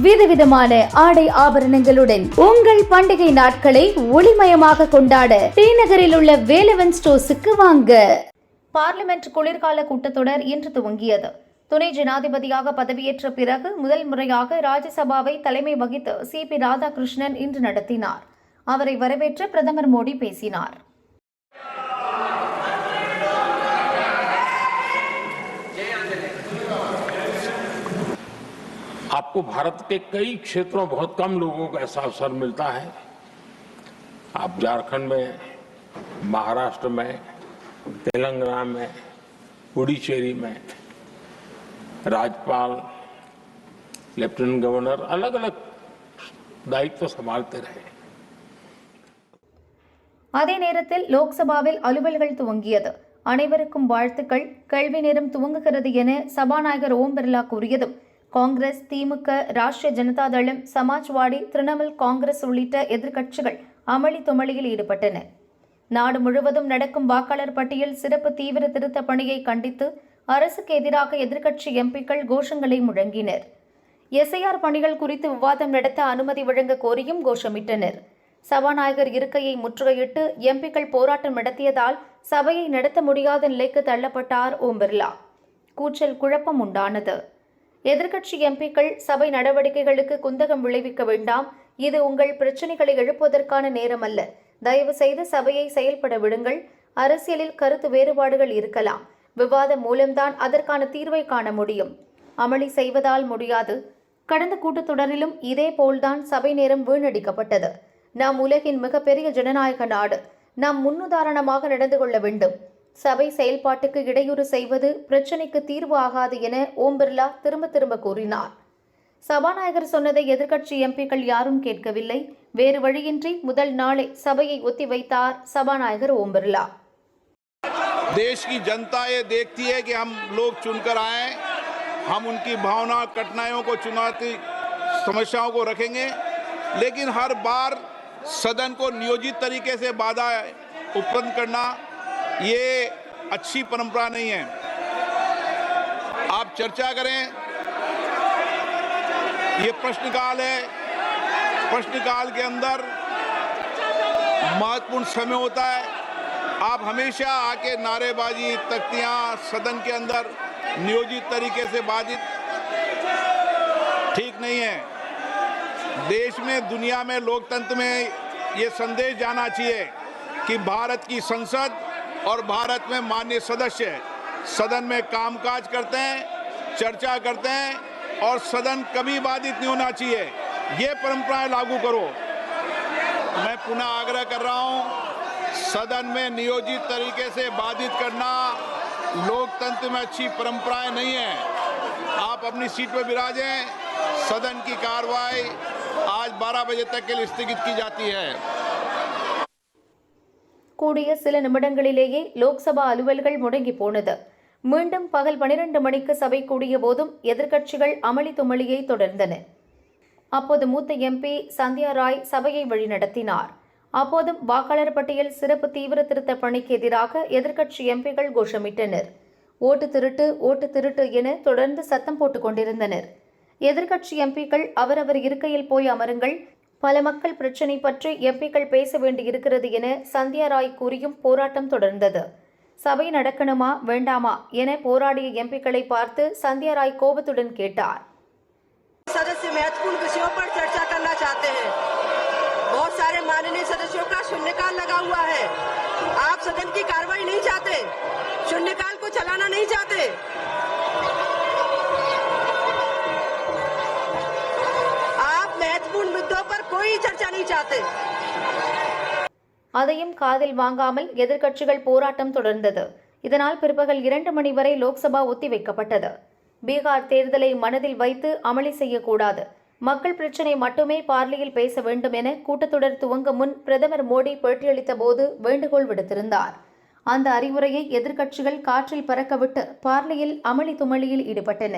விதவிதமான ஆடை ஆபரணங்களுடன் உங்கள் பண்டிகை நாட்களை ஒளிமயமாக கொண்டாட ஸ்ரீநகரில் உள்ள வேலவன் ஸ்டோர்ஸுக்கு வாங்க. பார்லிமெண்ட் குளிர்கால கூட்டத்தொடர் இன்று துவங்கியது. துணை ஜனாதிபதியாக பதவியேற்ற பிறகு முதல் முறையாக ராஜ்யசபாவை தலைமை வகித்து சி பி ராதாகிருஷ்ணன் இன்று நடத்தினார். அவரை வரவேற்று பிரதமர் மோடி பேசினார். आपको भारत के कई क्षेत्रों में बहुत कम लोगों को ऐसा अवसर मिलता है आप झारखंड में महाराष्ट्र में तेलंगाना में पुडुचेरी में राज्यपाल लेफ्टिनेंट गवर्नर अलग अलग दायित्व संभालते रहे அதே நேரத்தில் லோக்சபாவில் அலுவல்கள் துவங்கியது அனைவருக்கும் வாழ்த்துக்கள் கல்வி நேரம் துவங்குகிறது என சபாநாயகர் ஓம் பிர்லா கூறியதும் காங்கிரஸ் திமுக ராஷ்டிரிய ஜனதாதளம் சமாஜ்வாடி திரிணாமுல் காங்கிரஸ் உள்ளிட்ட எதிர்க்கட்சிகள் அமளி துமளியில் ஈடுபட்டன. நாடு முழுவதும் நடக்கும் வாக்காளர் பட்டியல் சிறப்பு தீவிர திருத்த பணியை கண்டித்து அரசுக்கு எதிராக எதிர்க்கட்சி எம்பிக்கள் கோஷங்களை முழங்கினர். எஸ்ஐஆர் பணிகள் குறித்து விவாதம் நடத்த அனுமதி வழங்க கோரியும் கோஷமிட்டனர். சபாநாயகர் இருக்கையை முற்றுகையிட்டு எம்பிக்கள் போராட்டம் நடத்தியதால் சபையை நடத்த முடியாத நிலைக்கு தள்ளப்பட்டார் ஓம் பிர்லா. கூச்சல் குழப்பம் உண்டானது. எதிர்க்கட்சி எம்பிக்கள் சபை நடவடிக்கைகளுக்கு குந்தகம் விளைவிக்க வேண்டாம். இது உங்கள் பிரச்சனைகளை எழுப்புவதற்கான நேரம் அல்ல தயவு செய்து சபையை செயல்பட விடுங்கள். அரசியலில் கருத்து வேறுபாடுகள் இருக்கலாம். விவாதம் மூலம்தான் அதற்கான தீர்வை காண முடியும். அமளி செய்வதால் முடியாது. கடந்த கூட்டத்தொடரிலும் இதே போல்தான் சபை நேரம் வீணடிக்கப்பட்டது. நாம் உலகின் மிகப்பெரிய ஜனநாயக நாடு. நாம் முன்னுதாரணமாக நடந்து கொள்ள வேண்டும். சபை செயல்பாட்டுக்கு இடையூறு செய்வது பிரச்சினைக்கு தீர்வு ஆகாது என ஓம் பிர்லா திரும்ப திரும்ப கூறினார் சபாநாயகர் சொன்னதை எதிர்க்கட்சி எம்பிக்கள் யாரும் கேட்கவில்லை வேறு வழியின்றி முதல் நாளே சபையை ஒத்திவைத்தார் சபாநாயகர் ஓம் பிர்லா देश की जनता ये देखती है कि हम लोग चुनकर आए हम उनकी भावना कठिनाइयों को चुनौती समस्याओं को रखेंगे लेकिन हर बार सदन को नियोजित तरीके से बाधा उत्पन्न करना ये अच्छी परंपरा नहीं है। आप चर्चा करें। ये प्रश्नकाल है। प्रश्नकाल के अंदर महत्वपूर्ण समय होता है। आप हमेशा आके नारेबाजी, तख्तियाँ, सदन के अंदर नियोजित तरीके से बाधित ठीक नहीं है। देश में, दुनिया में, लोकतंत्र में ये संदेश जाना चाहिए कि भारत की संसद और भारत में मान्य सदस्य सदन में कामकाज करते हैं, चर्चा करते हैं और सदन कभी बाधित नहीं होना चाहिए। ये परंपराएँ लागू करो। मैं पुनः आग्रह कर रहा हूँ, सदन में नियोजित तरीके से बाधित करना लोकतंत्र में अच्छी परंपराएँ नहीं है। आप अपनी सीट पर विराजें सदन की कार्रवाई आज 12 बजे तक के लिए स्थगित की जाती है। கூடிய சில நிமிடங்களிலேயே லோக்சபா அலுவல்கள் முடங்கி போனது. மீண்டும் பகல் பனிரெண்டு மணிக்கு சபை கூடிய போதும் எதிர்க்கட்சிகள் அமளி துமளியை தொடர்ந்தன. அப்போது மூத்த எம்பி சந்தியா ராய் சபையை வழிநடத்தினார். அப்போதும் வாக்காளர் பட்டியல் சிறப்பு தீவிர திருத்த பணிக்கு எதிராக எதிர்க்கட்சி எம்பிகள் கோஷமிட்டனர். ஓட்டு திருட்டு ஓட்டு திருட்டு என தொடர்ந்து சத்தம் போட்டுக் கொண்டிருந்தனர். எதிர்க்கட்சி எம்பிக்கள் அவரவர் இருக்கையில் போய் அமருங்கள் பல மக்கள் பிரச்சினை பற்றி எம்பிக்கள் பேச வேண்டியிருக்கிறது என சந்தியா ராய் கூறியும் போராட்டம் தொடர்ந்தது சபை நடக்கணுமா வேண்டாமா என போராடிய எம்பிக்களை பார்த்து சந்தியா ராய் கோபத்துடன் கேட்டார் सदस्य महत्वपूर्ण विषयों पर चर्चा करना चाहते हैं बहुत सारे माननीय सदस्यों का शून्यकाल लगा हुआ है आप सदन की कार्रवाई नहीं चाहते शून्यकाल को चलाना नहीं चाहते कोई चर्चा नहीं चाहते அதையும் காதில் வாங்காமல் எதிர்க்கட்சிகள் போராட்டம் தொடர்ந்தது இதனால் பிற்பகல் இரண்டு மணி வரை லோக்சபா ஒத்திவைக்கப்பட்டது பீகார் தேர்தலை மனதில் வைத்து அமளி செய்யக்கூடாது மக்கள் பிரச்சினை மட்டுமே பார்லியில் பேச வேண்டும் என கூட்டத்தொடர் துவங்க முன் பிரதமர் மோடி பேட்டியளித்த போது வேண்டுகோள் விடுத்திருந்தார் அந்த அறிவுரையை எதிர்க்கட்சிகள் காற்றில் பறக்கவிட்டு பார்லியில் அமளி துமளியில் ஈடுபட்டன